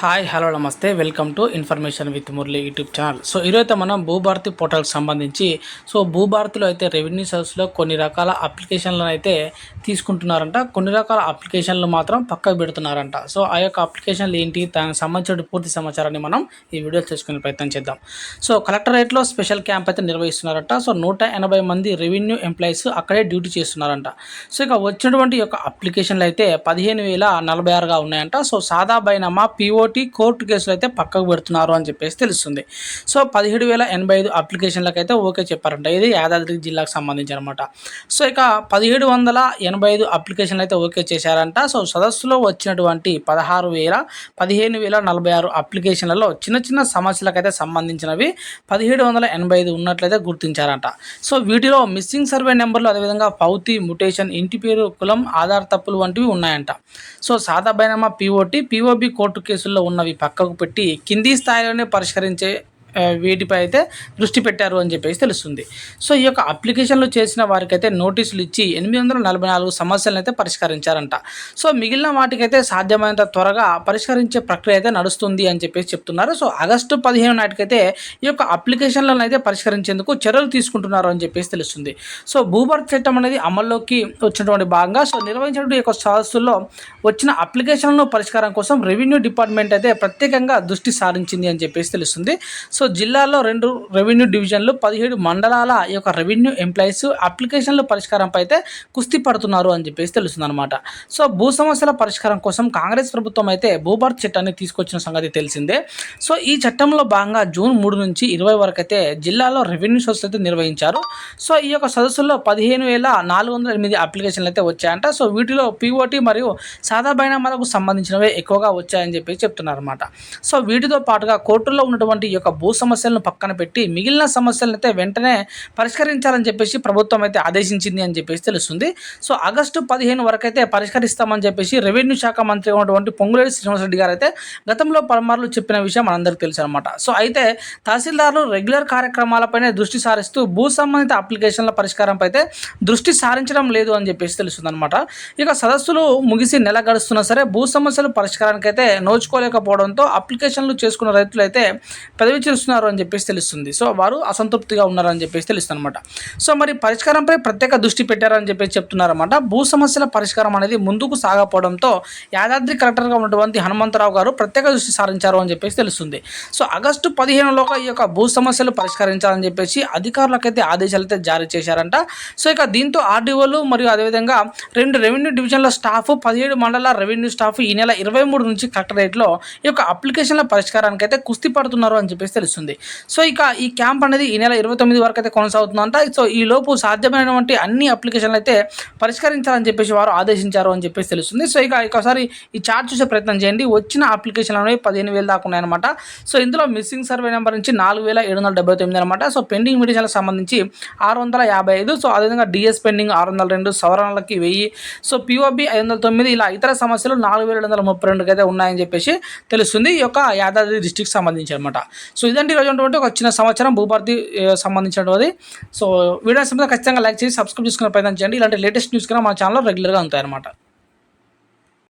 Hi hello నమస్తే. Welcome to information with Murali YouTube channel so ఈరోజు మనం భూభారతి పోర్టల్కి సంబంధించి సో భూభారతిలో అయితే రెవెన్యూ సర్వీస్లో కొన్ని రకాల అప్లికేషన్లను అయితే తీసుకుంటున్నారంట. కొన్ని రకాల అప్లికేషన్లు మాత్రం పక్కకు పెడుతున్నారంట. సో ఆ యొక్క అప్లికేషన్లు ఏంటి దానికి సంబంధించిన పూర్తి సమాచారాన్ని మనం ఈ వీడియో చేసుకునే ప్రయత్నం చేద్దాం. సో కలెక్టరేట్లో స్పెషల్ క్యాంప్ అయితే నిర్వహిస్తున్నారంట. సో నూట ఎనభై మంది రెవెన్యూ ఎంప్లాయీస్ అక్కడే డ్యూటీ చేస్తున్నారంట. సో ఇక వచ్చినటువంటి యొక్క అప్లికేషన్లు అయితే పదిహేను వేల నలభై ఆరుగా ఉన్నాయంట. సో సాదా బైనామా పిఓటి కోర్టు కేసులు అయితే పక్కకు పెడుతున్నారు అని చెప్పేసి తెలుస్తుంది. సో పదిహేడు వేల ఎనభై ఐదు అప్లికేషన్లకు అయితే ఓకే చెప్పారంట. ఇది యాదాద్రి జిల్లాకు సంబంధించి అనమాట సో ఇక పదిహేడు వందల ఎనభై ఐదు అప్లికేషన్లు అయితే ఓకే చేశారంట. సో సదస్సులో వచ్చినటువంటి పదహారు వేల పదిహేను వేల నలభై ఆరు అప్లికేషన్లలో చిన్న చిన్న సమస్యలకైతే సంబంధించినవి పదిహేడు వందల ఎనభై ఐదు ఉన్నట్లయితే గుర్తించారంట. సో వీటిలో మిస్సింగ్ సర్వే నెంబర్లు అదేవిధంగా పౌతి ముటేషన్ ఇంటి పేరు కులం ఆధార్ తప్పులు వంటివి ఉన్నాయంట. సో సాదా బైనామా పిఓటి పీఓబి కోర్టు కేసుల్లో ఉన్నవి పక్కకు పెట్టి కింది స్థాయిలోనే పరిష్కరించే వీటిపై అయితే దృష్టి పెట్టారు అని చెప్పేసి తెలుస్తుంది. సో ఈ యొక్క అప్లికేషన్లు చేసిన వారికైతే నోటీసులు ఇచ్చి ఎనిమిది వందల నలభై నాలుగు సమస్యలను అయితే పరిష్కరించారంట. సో మిగిలిన వాటికైతే సాధ్యమైనంత త్వరగా పరిష్కరించే ప్రక్రియ అయితే నడుస్తుంది అని చెప్పేసి చెప్తున్నారు. సో ఆగస్టు పదిహేను నాటికైతే ఈ యొక్క అప్లికేషన్లను అయితే పరిష్కరించేందుకు చర్యలు తీసుకుంటున్నారు అని చెప్పేసి తెలుస్తుంది. సో భూభర్త చట్టం అనేది అమల్లోకి వచ్చినటువంటి భాగంగా సో నిర్వహించినటువంటి యొక్క సదస్సుల్లో వచ్చిన అప్లికేషన్లను పరిష్కారం కోసం రెవెన్యూ డిపార్ట్మెంట్ అయితే ప్రత్యేకంగా దృష్టి సారించింది అని చెప్పేసి తెలుస్తుంది. సో సో జిల్లాలో రెండు రెవెన్యూ డివిజన్లు పదిహేడు మండలాల ఈ యొక్క రెవెన్యూ ఎంప్లాయీస్ అప్లికేషన్ల పరిష్కారంపై అయితే కుస్తీ పడుతున్నారు అని చెప్పేసి తెలుస్తుంది అనమాట సో భూ సమస్యల పరిష్కారం కోసం కాంగ్రెస్ ప్రభుత్వం అయితే భూభారత్ చట్టాన్ని తీసుకొచ్చిన సంగతి తెలిసిందే. సో ఈ చట్టంలో భాగంగా జూన్ మూడు నుంచి ఇరవై వరకు అయితే జిల్లాలో రెవెన్యూ సదస్సు అయితే నిర్వహించారు. సో ఈ యొక్క సదస్సుల్లో పదిహేను వేల నాలుగు వందల ఎనిమిది అప్లికేషన్లు అయితే వచ్చాయంట. సో వీటిలో పీఓటీ మరియు సాదా బైనామాలకు సంబంధించినవే ఎక్కువగా వచ్చాయని చెప్పి చెప్తున్నారు అనమాట సో వీటితో పాటుగా కోర్టుల్లో ఉన్నటువంటి ఈ యొక్క భూ భూ సమస్యలను పక్కన పెట్టి మిగిలిన సమస్యలను అయితే వెంటనే పరిష్కరించాలని చెప్పేసి ప్రభుత్వం అయితే ఆదేశించింది అని చెప్పేసి తెలుస్తుంది. సో ఆగస్టు పదిహేను వరకు అయితే పరిష్కరిస్తామని చెప్పేసి రెవెన్యూ శాఖ మంత్రి ఉన్నటువంటి పొంగులేటి శ్రీనివాసరెడ్డి గారు అయితే గతంలో పలుమార్లు చెప్పిన విషయం మనందరికీ తెలుసు అనమాట సో అయితే తహసీల్దార్లు రెగ్యులర్ కార్యక్రమాలపైనే దృష్టి సారిస్తూ భూ సంబంధిత అప్లికేషన్ల పరిష్కారంపై అయితే దృష్టి సారించడం లేదు అని చెప్పేసి తెలుస్తుంది అనమాట ఇక సదస్సులు ముగిసి నెల గడుస్తున్నా సరే భూ సమస్యలు పరిష్కారానికైతే నోచుకోలేకపోవడంతో అప్లికేషన్లు చేసుకున్న రైతులు అయితే పెదవి చేస్తున్నారు అని చెప్పేసి తెలుస్తుంది. సో వారు అసంతృప్తిగా ఉన్నారని చెప్పేసి తెలుస్తుంది అనమాట సో మరి పరిష్కారంపై ప్రత్యేక దృష్టి పెట్టారని చెప్పేసి చెప్తున్నారన్నమాట. భూ సమస్యల పరిష్కారం అనేది ముందుకు సాగపోవడంతో యాదాద్రి కలెక్టర్గా ఉన్నటువంటి హనుమంతరావు గారు ప్రత్యేక దృష్టి సారించారు అని చెప్పేసి తెలుస్తుంది. సో ఆగస్టు పదిహేనులోగా ఈ యొక్క భూ సమస్యలు పరిష్కరించాలని చెప్పేసి అధికారులకైతే ఆదేశాలు అయితే జారీ చేశారంట. సో ఇక దీంతో ఆర్డీఓలు మరియు అదేవిధంగా రెండు రెవెన్యూ డివిజన్ల స్టాఫ్ పదిహేడు మండల రెవెన్యూ స్టాఫ్ ఈ నెల ఇరవై మూడు నుంచి కలెక్టరేట్లో ఈ యొక్క అప్లికేషన్ల పరిష్కారానికి అయితే కుస్తీ పడుతున్నారు అని చెప్పేసి తెలుస్తుంది సో ఇక ఈ క్యాంప్ అనేది ఈ నెల ఇరవై తొమ్మిది వరకు అయితే కొనసాగుతుందంట. సో ఈ లోపు సాధ్యమైనటువంటి అన్ని అప్లికేషన్లు అయితే పరిష్కరించాలని చెప్పేసి వారు ఆదేశించారు అని చెప్పేసి తెలుస్తుంది. సో ఇక ఒకసారి ఈ చార్ట్ చూసే ప్రయత్నం చేయండి. వచ్చిన అప్లికేషన్లు అనేవి పదిహేను వేలు దాకా ఉన్నాయన్నమాట. సో ఇందులో మిస్సింగ్ సర్వే నెంబర్ నుంచి నాలుగు వేల ఏడు వందల డెబ్బై తొమ్మిది అనమాట సో పెండింగ్ మీడియాలకు సంబంధించి ఆరు వందల యాభై ఐదు. సో అదేవిధంగా డిఎస్ పెండింగ్ ఆరు వందల రెండు సవరణలకి వెయ్యి. సో పిఓబి ఐదు వందల తొమ్మిది ఇలా ఇతర సమస్యలు నాలుగు వేల రెండు వందల ముప్పై రెండుకి అయితే ఉన్నాయని చెప్పేసి తెలుస్తుంది. ఈ యొక్క యాదాద్రి డిస్టిక్ సంబంధించి అనమాట సో ఇదంటే ఈరోజు ఉన్నటువంటి ఒక చిన్న సమాచారం భూభారతి సంబంధించినటువంటి సో వీడియో సంబంధించి ఖచ్చితంగా లైక్ చేసి సబ్స్క్రైబ్ చేసుకునే ప్రయత్నం చేయండి. ఇలాంటి లేటెస్ట్ న్యూస్ కూడా మా ఛానల్లో రెగ్యులర్గా ఉంటాయి అన్నమాట